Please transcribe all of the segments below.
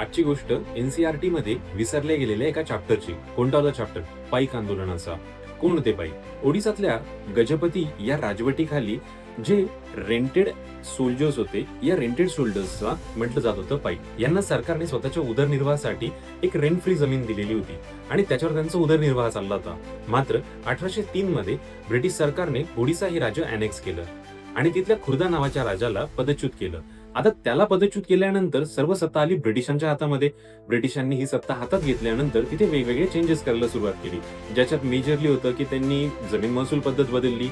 आजची गोष्ट एनसीआरटी मध्ये विसरल्या गेलेल्या एका चॅप्टरची कोणता होता चॅप्टर पाईक आंदोलनाचा. कोण होते पाईक? ओडिसातल्या गजपती या राजवटीखाली जे रेंटेड सोल्जर्स होते या रेंटेड सोल्जर्सचा म्हटलं जात होतं पाईक. यांना सरकारने स्वतःच्या उदरनिर्वाहासाठी एक रेंट फ्री जमीन दिलेली होती आणि त्याच्यावर त्यांचा उदरनिर्वाह चालला होता. मात्र अठराशे तीन मध्ये ब्रिटिश सरकारने ओडिसा हे राज्य अनेक्स केलं आणि तिथल्या खुर्दा नावाच्या राजाला पदच्युत केलं. आता त्याला पदच्युत केल्यानंतर सर्व सत्ता आली ब्रिटिशांच्या हातामध्ये. ब्रिटिशांनी ही सत्ता हातात घेतल्यानंतर तिथे वेगवेगळे चेंजेस करायला सुरुवात केली. ज्याच्यात मेजरली होतं की त्यांनी जमीन महसूल पद्धत बदलली.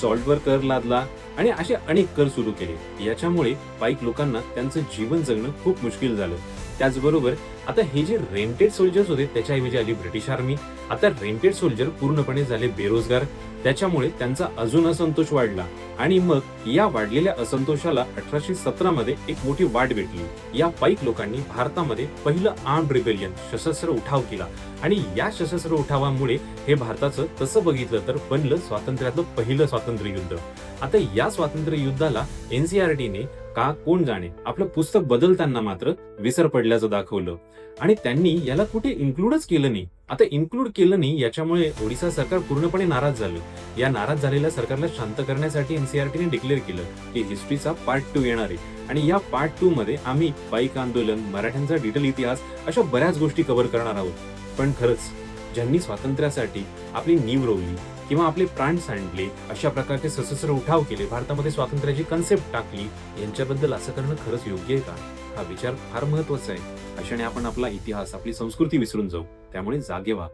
सॉल्टवर कर लादला आणि असे अनेक कर सुरू केले. याच्यामुळे पाईक लोकांना त्यांचं जीवन जगणं खूप मुश्किल झालं. त्याचबरोबर आता हे जे रेंटेड सोल्जर्स होते त्याच्याऐवजी आली ब्रिटिश आर्मी आता रेंटेड सोल्जर पूर्णपणे झाले बेरोजगार. त्याच्यामुळे त्यांचा अजून असंतोष वाढला. आणि मग या वाढलेल्या असंतोषाला अठराशे सतरा मध्ये एक मोठी वाट भेटली. या पाईक लोकांनी भारतामध्ये पहिलं आर्म रिबेलियन सशस्त्र उठाव केला. आणि या सशस्त्र उठावामुळे हे भारताचं तसं बघितलं तर बनलं स्वातंत्र्यातलं पहिलं स्वातंत्र्य युद्ध आता या स्वातंत्र्य युद्धाला एनसीआरटीने का कोण जाणे? आपलं पुस्तक बदलताना मात्र विसर पडल्याचं दाखवलं. आणि त्यांनी याला कुठे इन्क्लूडच केलं नाही. आता इन्क्लूड केलं नाही याच्यामुळे ओडिसा सरकार पूर्णपणे नाराज झालं. या नाराज झालेल्या सरकारला शांत करण्यासाठी एनसीआरटीने डिक्लेअर केलं की हिस्ट्रीचा पार्ट टू येणार आहे. आणि या पार्ट टू मध्ये आम्ही बाईक आंदोलन मराठ्यांचा डिटेल इतिहास अशा बऱ्याच गोष्टी कव्हर करणार आहोत. पण खरंच ज्यांनी स्वातंत्र्यासाठी आपली नीव रोवली किंवा आपले प्राण सांडले अशा प्रकारचे सशस्त्र उठाव केले भारतामध्ये स्वातंत्र्याची कन्सेप्ट टाकली यांच्याबद्दल असं करणं खरंच योग्य आहे का? हा विचार फार महत्त्वाचा आहे. अशाने आपण आपला इतिहास आपली संस्कृती विसरून जाऊ. त्यामुळे जागे व्हा.